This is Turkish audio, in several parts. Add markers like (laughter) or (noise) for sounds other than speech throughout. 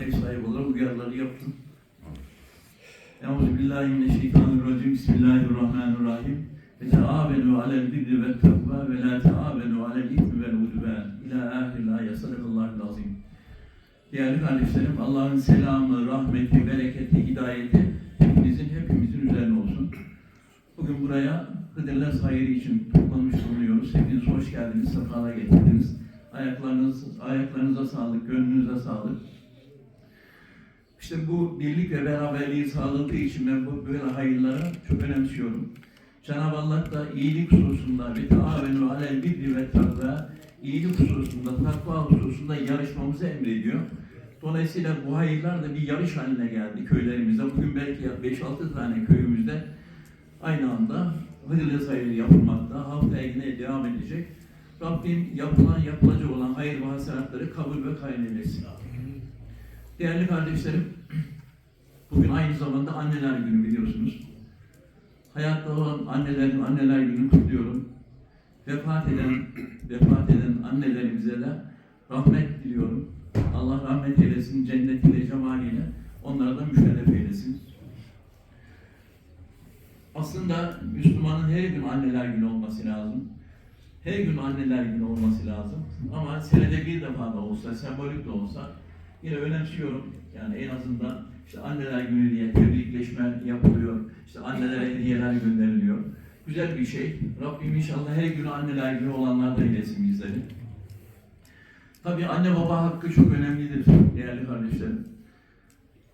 ev sahibi olarak uyarıları yaptım. Euzubillahimineşşeytanirracim. Bismillahirrahmanirrahim. Ve teâvenû alel birri ve takva ve la teâvenû alel ismi vel udvân. İlâ ahiril ayet. Sadakallahul azim. Değerli kardeşlerim, Allah'ın selamı, rahmeti, bereketi, hidayeti hepinizin, hepimizin üzerine olsun. Bugün buraya Hıdırlar Hayırı için toplanmış bulunuyoruz. Hepiniz hoş geldiniz, sefalar getirdiniz. Ayaklarınız, ayaklarınıza sağlık, gönlünüze sağlık. İşte bu birlik ve beraberliği sağladığı için ben bu böyle hayırları çok önemsiyorum. Cenab-ı Allah da iyilik hususunda ve teavenu alel birri ve takva iyilik hususunda, takva hususunda yarışmamızı emrediyor. Dolayısıyla bu hayırlar da bir yarış haline geldi köylerimizde. Bugün belki 5-6 tane köyümüzde aynı anda Hıdırlı hayır yapılmakta, haftaya yine devam edecek. Rabbim yapılan, yapılacak olan hayır ve hasenatları kabul ve kayın eylesin. Değerli kardeşlerim, bugün aynı zamanda anneler günü biliyorsunuz. Hayatta olan annelerin anneler günü kutluyorum. Vefat eden, vefat eden annelerimize de rahmet diliyorum. Allah rahmet eylesin, cennetiyle, cemaliyle onlara da müşerref eylesin. Aslında Müslümanın her gün anneler günü olması lazım. Her gün anneler günü olması lazım. Ama senede bir defa da olsa, sembolik de olsa yine önemsiyorum. Yani en azından işte anneler günü diye tebrikleşme yapılıyor. İşte annelere hediyeler gönderiliyor. Güzel bir şey. Rabbim inşallah her gün anneler günü olanlardan eylesin bizleri. Tabii anne baba hakkı çok önemlidir değerli kardeşlerim.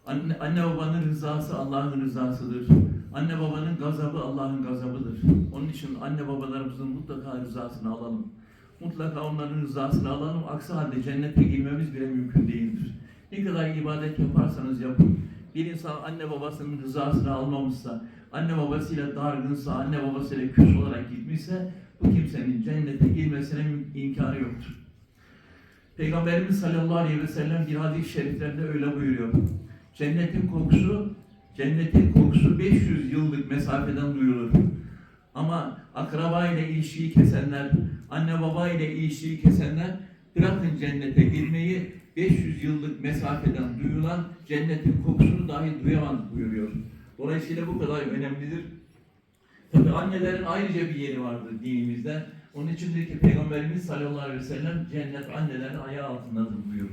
Anne, anne babanın rızası Allah'ın rızasıdır. Anne babanın gazabı Allah'ın gazabıdır. Onun için anne babalarımızın mutlaka rızasını alalım. Mutlaka onların rızasını alalım. Aksi halde cennete girmemiz bile mümkün değildir. Ne kadar ibadet yaparsanız yapın. Bir insan anne babasının rızasını almamışsa, anne babasıyla dargınsa, anne babasıyla küs olarak gitmişse bu kimsenin cennete girmesine imkanı yoktur. Peygamberimiz sallallahu aleyhi ve sellem bir hadis-i şeriflerinde öyle buyuruyor. Cennetin kokusu, cennetin kokusu 500 yıllık mesafeden duyulur. Ama akraba ile ilişkiyi kesenler, anne baba ile ilişkiyi kesenler bırakın cennete girmeyi 500 yıllık mesafeden duyulan cennetin kokusunu dahi duyamaz buyuruyor. Dolayısıyla bu kadar önemlidir. Tabi annelerin ayrıca bir yeri vardır dinimizde. Onun içindir ki Peygamberimiz sallallahu aleyhi ve sellem cennet annelerin ayağı altındadır buyurur.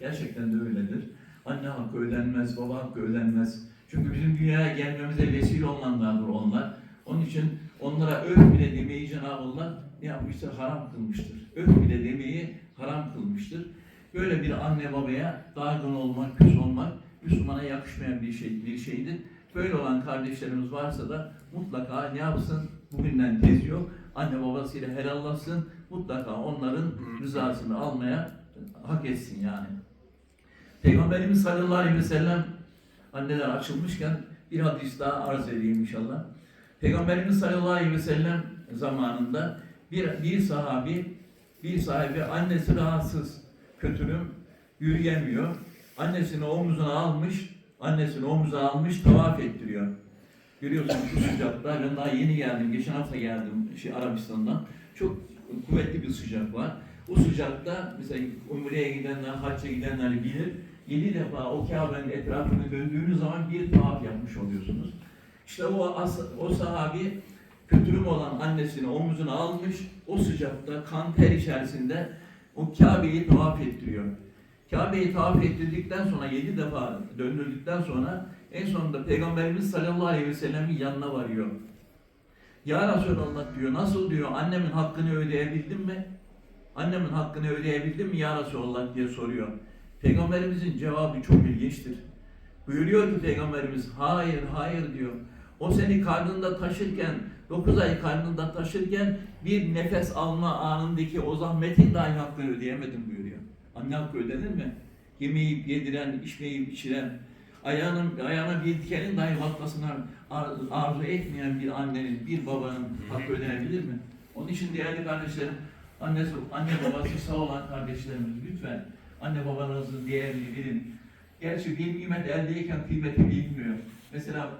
Gerçekten de öyledir. Anne hakkı ödenmez, baba hakkı ödenmez. Çünkü bizim dünyaya gelmemize vesile olanlardır onlar. Onun için onlara öf bile demeyi Cenab-ı Allah ne yapmıştır? Haram kılmıştır. Öf bile demeyi haram kılmıştır. Böyle bir anne babaya dargın olmak, küs olmak Müslümana yakışmayan bir şey bir şeydir. Böyle olan kardeşlerimiz varsa da mutlaka ne yapsın? Bugünden tez yok. Anne babasıyla helallasın. Mutlaka onların rızasını almaya hak etsin yani. Peygamberimiz sallallahu aleyhi ve sellem anneler açılmışken bir hadis daha arz edeyim inşallah. Peygamberimiz sallallahu aleyhi ve sellem zamanında bir, bir sahabi bir sahibi annesi rahatsız, kötürüm, yürüyemiyor. Annesini omzuna almış, annesini omzuna almış, tavaf ettiriyor. Görüyorsunuz bu sıcakta, ben daha yeni geldim, geçen hafta geldim şey, Arabistan'dan. Çok kuvvetli bir sıcak var. Bu sıcakta mesela Umre'ye gidenler, hacca gidenler bilir. Yedi defa o Kabe'nin etrafını döndüğünüz zaman bir tavaf yapmış oluyorsunuz. İşte o, o sahabi kötürüm olan annesini omzuna almış, o sıcakta kan ter içerisinde o Kabe'yi tavaf ettiriyor. Kabe'yi tavaf ettirdikten sonra, yedi defa döndürdükten sonra en sonunda Peygamberimiz sallallahu aleyhi ve sellemin yanına varıyor. Ya Resulallah diyor, nasıl diyor, annemin hakkını ödeyebildim mi? Annemin hakkını ödeyebildim mi ya Resulallah diye soruyor. Peygamberimizin cevabı çok ilginçtir. Buyuruyor ki Peygamberimiz, hayır, hayır diyor. O seni karnında taşırken, 9 ay karnında taşırken bir nefes alma anındaki o zahmetin dahi hakkını ödeyemedim buyuruyor. Anne hakkı ödenir mi? Yemeyip yediren, içmeyip içiren, ayağının, ayağına bir dikenin dahi batmasına ar- arzu etmeyen bir annenin, bir babanın hakkı ödenebilir mi? Onun için değerli kardeşlerim, annesi, anne babası sağ olan kardeşlerimiz lütfen anne babanızın değerini bilin. Gerçi bir nimet eldeyken kıymeti bilinmiyor. Mesela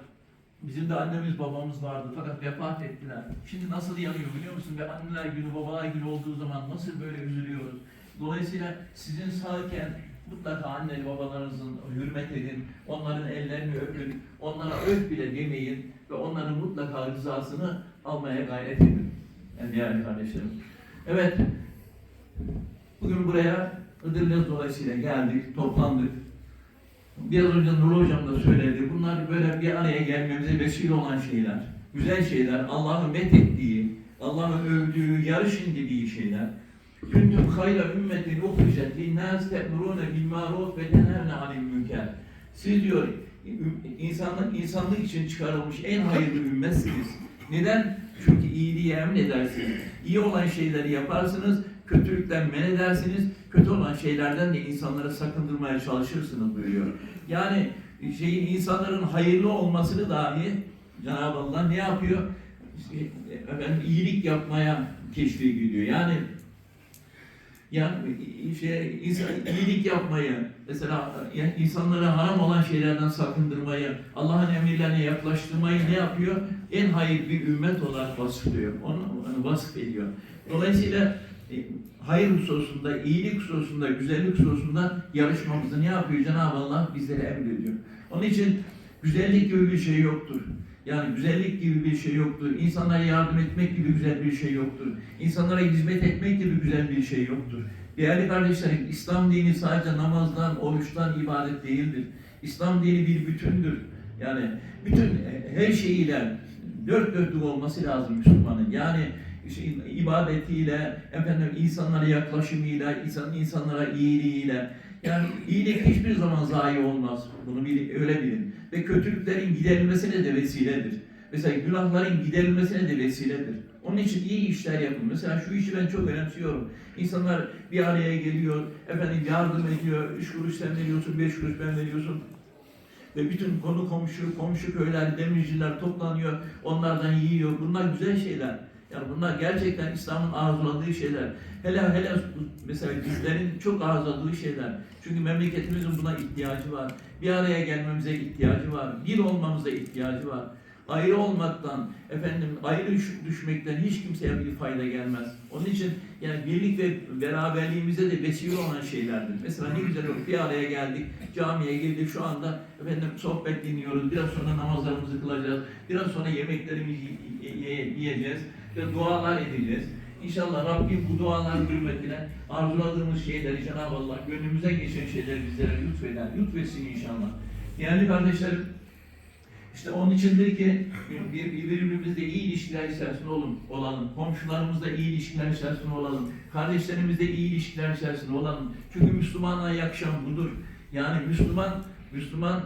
bizim de annemiz babamız vardı fakat vefat ettiler. Şimdi nasıl yanıyor biliyor musun? Ve anneler günü, babalar günü olduğu zaman nasıl böyle üzülüyoruz. Dolayısıyla sizin sağken Mutlaka anne babalarınızın hürmet edin, onların ellerini öpün, onlara öp bile demeyin ve onların mutlaka rızasını almaya gayret edin. Yani değerli kardeşlerim. Evet, bugün buraya Iğdırlı'nız dolayısıyla geldik, toplandık. Biraz önce Nurlu Hocam da söyledi. Bunlar böyle bir araya gelmemize vesile olan şeyler. Güzel şeyler. Allah'ın methettiği, Allah'ın övdüğü, yarışın dediği şeyler. Kuntum hayra ümmetin uhricet linnâs te'murûne bil ma'ruf ve tenhevne anil münker. Siz diyor insanlık, insanlık için çıkarılmış en hayırlı ümmetsiniz. Neden? Çünkü iyiliği emredersiniz. İyi olan şeyleri yaparsınız, kötülükten men edersiniz, kötü olan şeylerden de insanları sakındırmaya çalışırsınız buyuruyor. Yani şeyin insanların hayırlı olmasını dahi Cenab-ı Allah ne yapıyor? Efendim, iyilik yapmaya teşvik ediyor. Yani yani şey, insan, iyilik yapmayı, mesela yani insanlara haram olan şeylerden sakındırmayı, Allah'ın emirlerine yaklaştırmayı ne yapıyor? En hayır bir ümmet olarak vasıflıyor. Onu, vasıf ediyor. Dolayısıyla e, hayır hususunda, iyilik hususunda, güzellik hususunda yarışmamızı ne yapıyor? Cenab-ı Allah bizlere emrediyor. Onun için güzellik gibi bir şey yoktur. Yani güzellik gibi bir şey yoktur. İnsanlara yardım etmek gibi güzel bir şey yoktur. İnsanlara hizmet etmek gibi güzel bir şey yoktur. Değerli kardeşlerim, İslam dini sadece namazdan, oruçtan ibadet değildir. İslam dini bir bütündür. Yani bütün e, her şeyiyle dört dörtlük olması lazım Müslümanın. Yani işte ibadetiyle, efendim insanlara yaklaşımıyla, insan, insanlara iyiliğiyle. Yani iyilik hiçbir zaman zayi olmaz. Bunu bil, öyle bilin. Ve kötülüklerin giderilmesine de vesiledir. Mesela günahların giderilmesine de vesiledir. Onun için iyi işler yapın. Mesela şu işi ben çok önemsiyorum. İnsanlar bir araya geliyor, efendim yardım ediyor, üç kuruş sen veriyorsun, beş kuruş ben veriyorsun. Ve bütün konu komşu, komşu köyler, demirciler toplanıyor, onlardan yiyor. Bunlar güzel şeyler. Yani bunlar gerçekten İslam'ın arzuladığı şeyler. Hele hele mesela bizlerin çok arzuladığı şeyler. Çünkü memleketimizin buna ihtiyacı var. Bir araya gelmemize ihtiyacı var. Bir olmamıza ihtiyacı var. Ayrı olmaktan, efendim ayrı düş- düşmekten hiç kimseye bir fayda gelmez. Onun için yani birlik ve beraberliğimize de vesile olan şeylerdir. Mesela ne güzel olur. Bir araya geldik, camiye girdik şu anda efendim sohbet dinliyoruz. Biraz sonra namazlarımızı kılacağız. Biraz sonra yemeklerimizi yiyeceğiz ve dualar edeceğiz. İnşallah Rabbim bu dualar hürmetine arzuladığımız şeyleri Cenab-ı Allah gönlümüze geçen şeyleri bizlere lütfeder. Lütfetsin inşallah. Değerli kardeşlerim, işte onun içindir ki bir, birbirimizle iyi ilişkiler içerisinde olun, olalım. Komşularımızla iyi ilişkiler içerisinde olalım. Kardeşlerimizle iyi ilişkiler içerisinde olalım. Çünkü Müslümanlığa yakışan budur. Yani Müslüman, Müslüman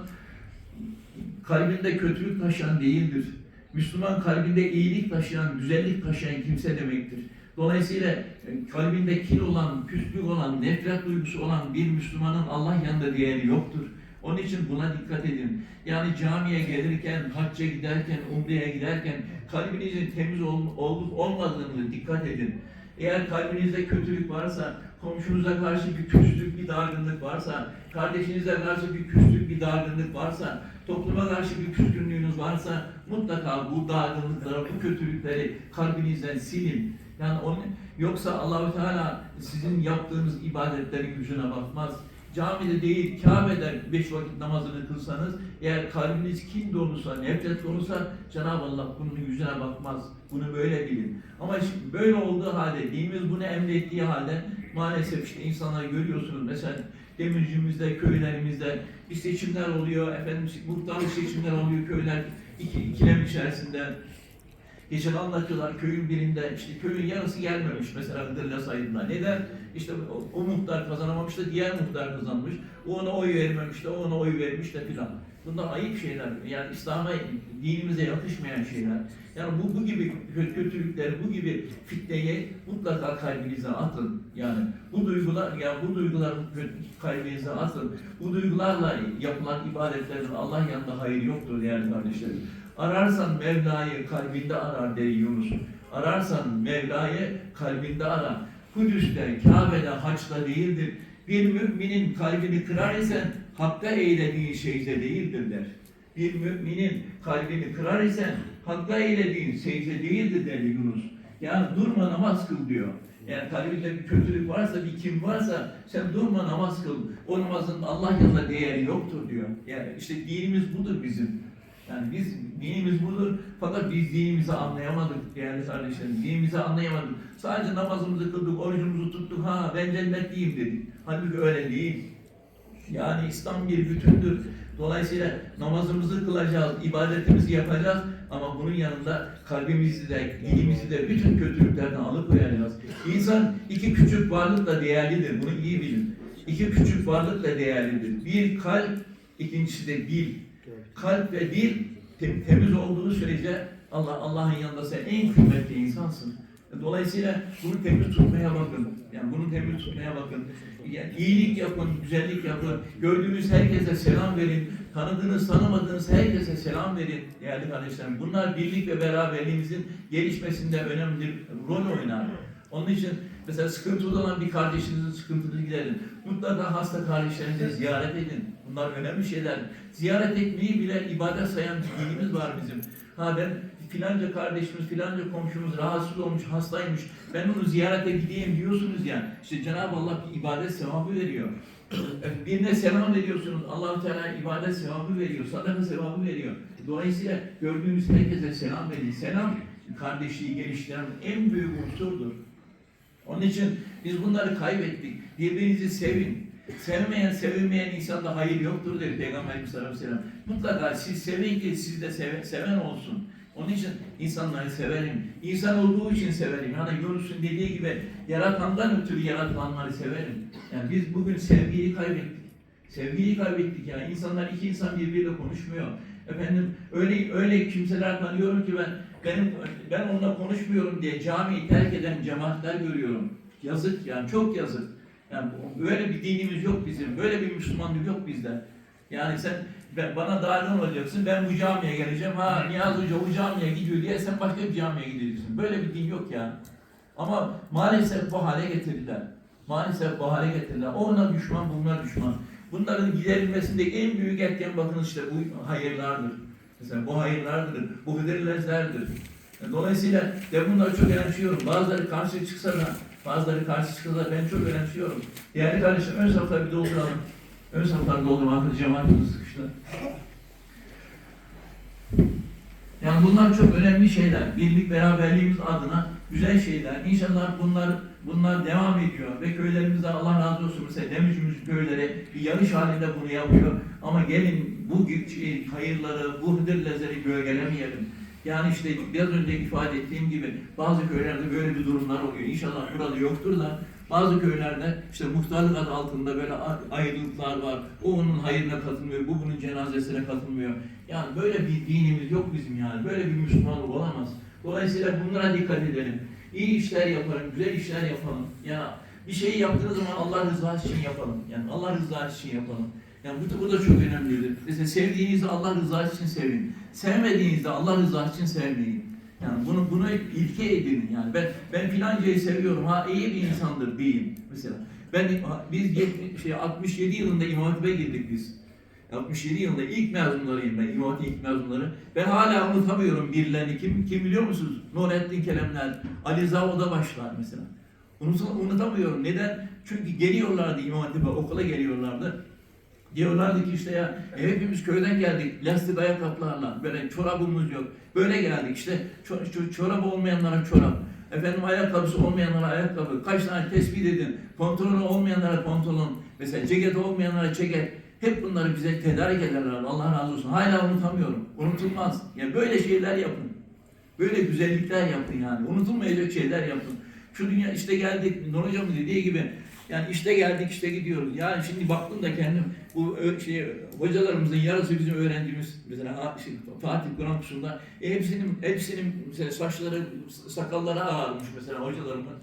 kalbinde kötülük taşıyan değildir. Müslüman kalbinde iyilik taşıyan, güzellik taşıyan kimse demektir. Dolayısıyla e, kalbinde kin olan, küslük olan, nefret duygusu olan bir Müslümanın Allah yanında değeri yoktur. Onun için buna dikkat edin. Yani camiye gelirken, hacca giderken, umreye giderken kalbinizin temiz ol- olup olmadığını dikkat edin. Eğer kalbinizde kötülük varsa, komşunuza karşı bir küslük, bir dargınlık varsa, kardeşinize karşı bir küslük, bir dargınlık varsa, topluma karşı bir küskünlüğünüz varsa mutlaka bu dargınlıkları, bu kötülükleri kalbinizden silin. Yani onu, yoksa Allahü Teala sizin yaptığınız ibadetlerin yüzüne bakmaz. Camide değil, Kabe'de beş vakit namazını kılsanız, eğer kalbiniz kin doluysa, nefret doluysa Cenab-ı Allah bunun yüzüne bakmaz. Bunu böyle bilin. Ama şimdi böyle olduğu halde, dinimiz bunu emrettiği halde maalesef işte insanlar görüyorsunuz. Mesela demircimizde, köylerimizde bir seçimler oluyor, efendim muhtarlık seçimler oluyor köyler iki, ikilem içerisinde. Geçen anlatıyorlar köyün birinde işte köyün yarısı gelmemiş mesela Iğdırla sayında. Neden? İşte o, o muhtar kazanamamış da diğer muhtar kazanmış. O ona oy vermemiş de o ona oy vermiş de filan. Bunlar ayıp şeyler. Yani İslam'a, dinimize yakışmayan şeyler. Yani bu, bu gibi kö- kötülükleri, bu gibi fitneyi mutlaka kalbinize atın. Yani bu duygular, ya bu duygular kalbinize atın. Bu duygularla yapılan ibadetlerin Allah yanında hayır yoktur değerli kardeşlerim. Ararsan Mevla'yı kalbinde arar der Yunus. Ararsan Mevla'yı kalbinde arar. Kudüs'te, Kabe'de, haçta değildir. Bir müminin kalbini kırar isen hakka eylediğin secde değildir der. Bir müminin kalbini kırar isen hakka eylediğin secde değildir der Yunus. Yani durma namaz kıl diyor. Yani kalbinde bir kötülük varsa, bir kim varsa sen durma namaz kıl. O namazın Allah yanında değeri yoktur diyor. Yani işte dinimiz budur bizim. Yani biz dinimiz budur fakat biz dinimizi anlayamadık değerli kardeşlerim. Dinimizi anlayamadık. Sadece namazımızı kıldık, orucumuzu tuttuk. Ha ben cennetliyim dedik. Halbuki öyle değil. Yani İslam bir bütündür. Dolayısıyla namazımızı kılacağız, ibadetimizi yapacağız ama bunun yanında kalbimizi de, dilimizi de bütün kötülüklerden alıkoyacağız. İnsan iki küçük varlıkla değerlidir. Bunu iyi bilin. İki küçük varlıkla değerlidir. Bir kalp, ikincisi de dil. Kalp ve dil tem- temiz olduğu sürece Allah Allah'ın yanında sen en kıymetli insansın. Dolayısıyla bunu temiz tutmaya bakın. Yani bunu temiz tutmaya bakın. Yani iyilik yapın, güzellik yapın. Gördüğünüz herkese selam verin. Tanıdığınız, tanımadığınız herkese selam verin değerli kardeşlerim. Bunlar birlik ve beraberliğimizin gelişmesinde önemli rol oynar. Onun için mesela sıkıntılı olan bir kardeşinizin sıkıntılı giderin. Mutlaka hasta kardeşlerinizi ziyaret edin. Bunlar önemli şeyler. Ziyaret etmeyi bile ibadet sayan bir dinimiz var bizim. Ha ben filanca kardeşimiz, filanca komşumuz rahatsız olmuş, hastaymış. Ben onu ziyarete gideyim diyorsunuz ya. İşte Cenab-ı Allah bir ibadet sevabı veriyor. (clears throat) Birine selam veriyorsunuz. allah Teala ibadet sevabı veriyor. Sadaka sevabı veriyor. Dolayısıyla gördüğünüz herkese selam verin. Selam kardeşliği geliştiren en büyük unsurdur. Onun için biz bunları kaybettik. Birbirinizi sevin. Sevmeyen, sevilmeyen insanda hayır yoktur dedi Peygamberimiz sallallahu aleyhi ve sellem. Mutlaka siz sevin ki siz de seven, seven olsun. Onun için insanları severim. İnsan olduğu için severim. Hani Yunus'un dediği gibi yaratandan ötürü yaratılanları severim. Yani biz bugün sevgiyi kaybettik. Sevgiyi kaybettik yani. İnsanlar iki insan birbiriyle konuşmuyor. Efendim öyle öyle kimseler tanıyorum ki ben benim ben onunla konuşmuyorum diye camiyi terk eden cemaatler görüyorum. Yazık yani çok yazık. Yani böyle bir dinimiz yok bizim. Böyle bir Müslümanlık yok bizde. Yani sen ben, bana dahil olacaksın. Ben bu camiye geleceğim. Ha Niyazi Hoca o camiye gidiyor diye sen başka bir camiye gideceksin. Böyle bir din yok yani. Ama maalesef bu hale getirdiler. Maalesef bu hale getirdiler. Ona düşman, bunlar düşman. Bunların giderilmesinde en büyük etken bakın işte bu hayırlardır. Mesela bu hayırlardır, bu hıdırlezlerdir. Dolayısıyla de bunları çok önemsiyorum. Bazıları karşı çıksa da, bazıları karşı da ben çok önemsiyorum. Değerli kardeşim ön safları bir dolduralım. Ön safları doldurmak cemaatimiz sıkıştı. Yani bunlar çok önemli şeyler. Birlik beraberliğimiz adına güzel şeyler. İnşallah bunlar bunlar devam ediyor ve köylerimizde Allah razı olsun mesela Demircimiz köyleri bir yarış halinde bunu yapıyor. Ama gelin bu hayırları, bu hıdırlezleri gölgelemeyelim. Yani işte biraz önce ifade ettiğim gibi bazı köylerde böyle bir durumlar oluyor. İnşallah burada yoktur da bazı köylerde işte muhtarlık adı altında böyle ayrılıklar var. O onun hayırına katılmıyor, bu bunun cenazesine katılmıyor. Yani böyle bir dinimiz yok bizim yani. Böyle bir Müslümanlık olamaz. Dolayısıyla bunlara dikkat edelim. İyi işler yapalım, güzel işler yapalım. Ya bir şeyi yaptığınız zaman Allah rızası için yapalım. Yani Allah rızası için yapalım. Yani bu da, bu da çok önemlidir. Mesela sevdiğinizde Allah rızası için sevin. Sevmediğinizde Allah rızası için sevmeyin. Yani bunu bunu ilke edinin. Yani ben ben filancayı seviyorum. Ha iyi bir insandır deyin mesela. Ben biz 70, şey 67 yılında İmam Hatip'e girdik biz. 67 yılında ilk mezunlarıyım ben, İmam Hatip ilk mezunları. Ben hala unutamıyorum birilerini. Kim, kim biliyor musunuz? Nurettin Kelemler, Ali Zavoda başlar mesela. Unutam, unutamıyorum. Neden? Çünkü geliyorlardı İmam Hatip'e, okula geliyorlardı. Diyorlardı ki işte ya e, hepimiz köyden geldik lastik ayakkabılarla böyle çorabımız yok. Böyle geldik işte ço ço çorabı olmayanlara çorap. Efendim ayakkabısı olmayanlara ayakkabı. Kaç tane tespit edin. Pantolonu olmayanlara pantolon. Mesela ceket olmayanlara ceket. Hep bunları bize tedarik ederler. Allah razı olsun. Hala unutamıyorum. Unutulmaz. Yani böyle şeyler yapın. Böyle güzellikler yapın yani. Unutulmayacak şeyler yapın. Şu dünya işte geldik. Nur Hocam'ın dediği gibi yani işte geldik işte gidiyoruz. Yani şimdi baktım da kendim bu şey hocalarımızın yarısı bizim öğrencimiz mesela şey, Fatih Kur'an kursunda e, hepsinin hepsinin mesela saçları sakalları ağarmış mesela hocalarımın.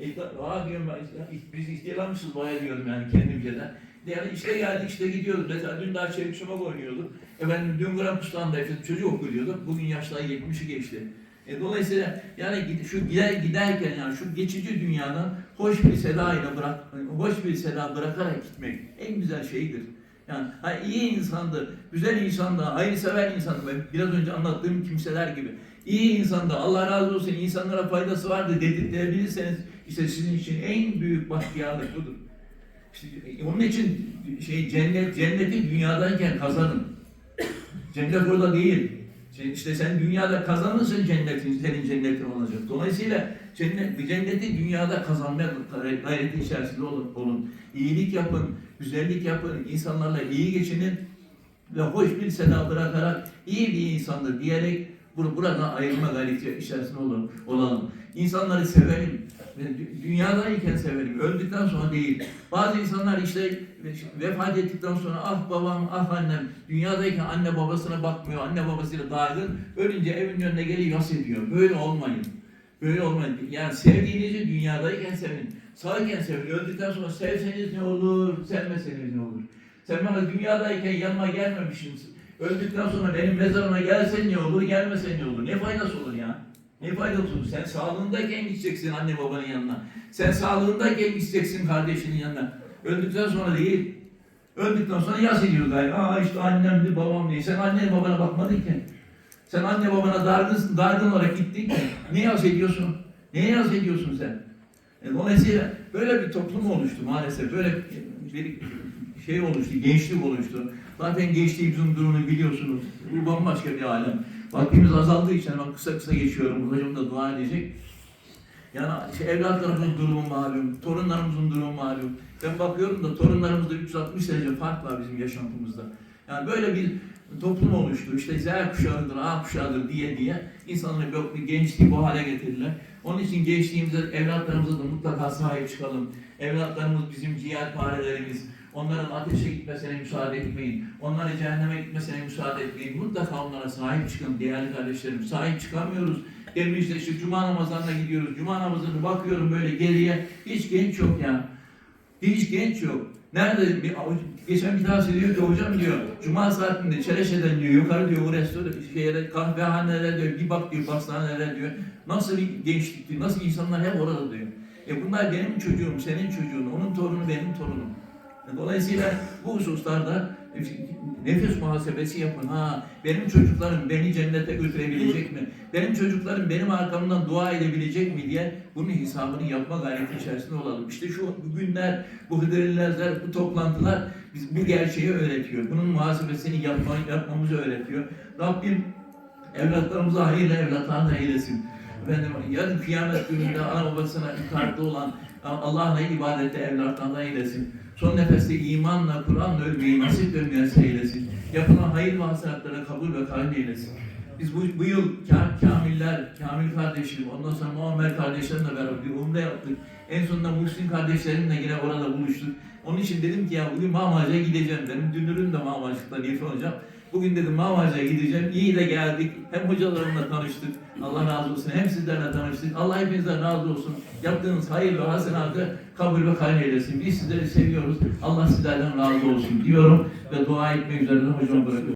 E, aa diyorum ben biz ihtiyarlamışız bayağı diyorum yani kendimce de. Yani işte geldik işte gidiyoruz. Mesela dün daha çelik çomak oynuyorduk. Efendim dün Kur'an kurslarında işte çocuk okuluyorduk. Bugün yaşlar 70'i geçti. E, dolayısıyla yani şu gider giderken yani şu geçici dünyadan hoş bir seda ile bırak hoş bir seda bırakarak gitmek en güzel şeydir. Yani ha, iyi insandı, güzel insandı, hayırsever insandı. ve Biraz önce anlattığım kimseler gibi. İyi insanda Allah razı olsun insanlara faydası vardı dedirtebilirseniz İşte sizin için en büyük bahtiyarlık budur. İşte onun için şey cennet cenneti dünyadayken kazanın. Cennet orada değil. Şey, İşte sen dünyada kazanırsın cennetin, senin cennetin olacak. Dolayısıyla cennet, cenneti dünyada kazanmaya gayreti içerisinde olun, olun. İyilik yapın, güzellik yapın, insanlarla iyi geçinin ve hoş bir seda bırakarak iyi bir insandır diyerek buradan ayrılma gayreti içerisinde olun, olalım. İnsanları sevelim. Dünyadayken sevelim. Öldükten sonra değil. Bazı insanlar işte vefat ettikten sonra ah babam ah annem dünyadayken anne babasına bakmıyor. Anne babasıyla dargın. Ölünce evin önüne geliyor yas ediyor. Böyle olmayın. Böyle olmayın. Yani sevdiğinizi dünyadayken sevin. Sağken sevin. Öldükten sonra sevseniz ne olur, sevmeseniz ne olur. Sen bana dünyadayken yanıma gelmemişsin. Öldükten sonra benim mezarıma gelsen ne olur, gelmesen ne olur? Ne faydası olur ya? Ne faydası olur? Sen sağlığındayken gideceksin anne babanın yanına. Sen sağlığındayken gideceksin kardeşinin yanına. Öldükten sonra değil. Öldükten sonra yas ediyor galiba. Aa işte annemdi, babamdı. Sen annene babana bakmadın ki. Sen anne babana dargın, dargın olarak gittin ki. Ne yas ediyorsun? Neye yas ediyorsun sen? E, Dolayısıyla böyle bir toplum oluştu maalesef. Böyle bir şey oluştu, gençlik oluştu. Zaten gençliğimizin durumunu biliyorsunuz. Bu bambaşka bir alem. Vaktimiz azaldığı için ben kısa kısa geçiyorum. Hocam da dua edecek. Yani işte evlatlarımızın durumu malum, torunlarımızın durumu malum. Ben bakıyorum da torunlarımızda 360 derece fark var bizim yaşantımızda. Yani böyle bir toplum oluştu. İşte Z kuşağıdır, A kuşağıdır diye diye insanları böyle bir gençliği bu hale getirdiler. Onun için gençliğimize, evlatlarımıza da mutlaka sahip çıkalım. Evlatlarımız bizim ciğerparelerimiz. Onların ateşe gitmesine müsaade etmeyin. Onların cehenneme gitmesine müsaade etmeyin. Mutlaka onlara sahip çıkın değerli kardeşlerim. Sahip çıkamıyoruz. Demin işte şu cuma namazlarına gidiyoruz. Cuma namazına bakıyorum böyle geriye. Hiç genç yok ya. Hiç genç yok. Nerede? Bir, geçen bir tanesi diyor ki hocam diyor Cuma saatinde Çeleşe'den diyor yukarı diyor o restoran şeye, kahvehanelere diyor bir bak diyor pastanelere diyor. Nasıl bir gençlik diyor. Nasıl insanlar hep orada diyor. E bunlar benim çocuğum, senin çocuğun, onun torunu benim torunum. Dolayısıyla bu hususlarda nefis muhasebesi yapın. Ha, benim çocuklarım beni cennete götürebilecek mi? Benim çocuklarım benim arkamdan dua edebilecek mi diye bunun hesabını yapma gayreti içerisinde olalım. İşte şu günler, bu hıdrellezler, bu toplantılar biz bu gerçeği öğretiyor. Bunun muhasebesini yapma, yapmamızı öğretiyor. Rabbim evlatlarımıza hayırlı evlatlar da eylesin. Efendim, yarın kıyamet gününde ana babasına itaatli olan Allah'la ibadette evlatlardan eylesin. Son nefeste imanla, Kur'an'la ölmeyi nasip ve eylesin. Yapılan hayır ve hasenatlara kabul ve kabul eylesin. Biz bu, bu yıl Ka- Kamiller, Kamil kardeşim, ondan sonra Muammer kardeşlerimle beraber bir umre yaptık. En sonunda Muhsin kardeşlerimle yine orada buluştuk. Onun için dedim ki ya bugün Mamaca'ya gideceğim. Benim dünürüm de Mamacık'ta Nilüfer Hocam. Bugün dedim Mamaca'ya gideceğim. İyi de geldik. Hem hocalarımla tanıştık. Allah razı olsun. Hem sizlerle tanıştık. Allah hepinizden razı olsun. Yaptığınız hayır ve hasenatı kabul ve kabul eylesin. Biz sizleri seviyoruz. Allah sizlerden razı olsun diyorum ve dua etmek üzere hocam bırakıyorum.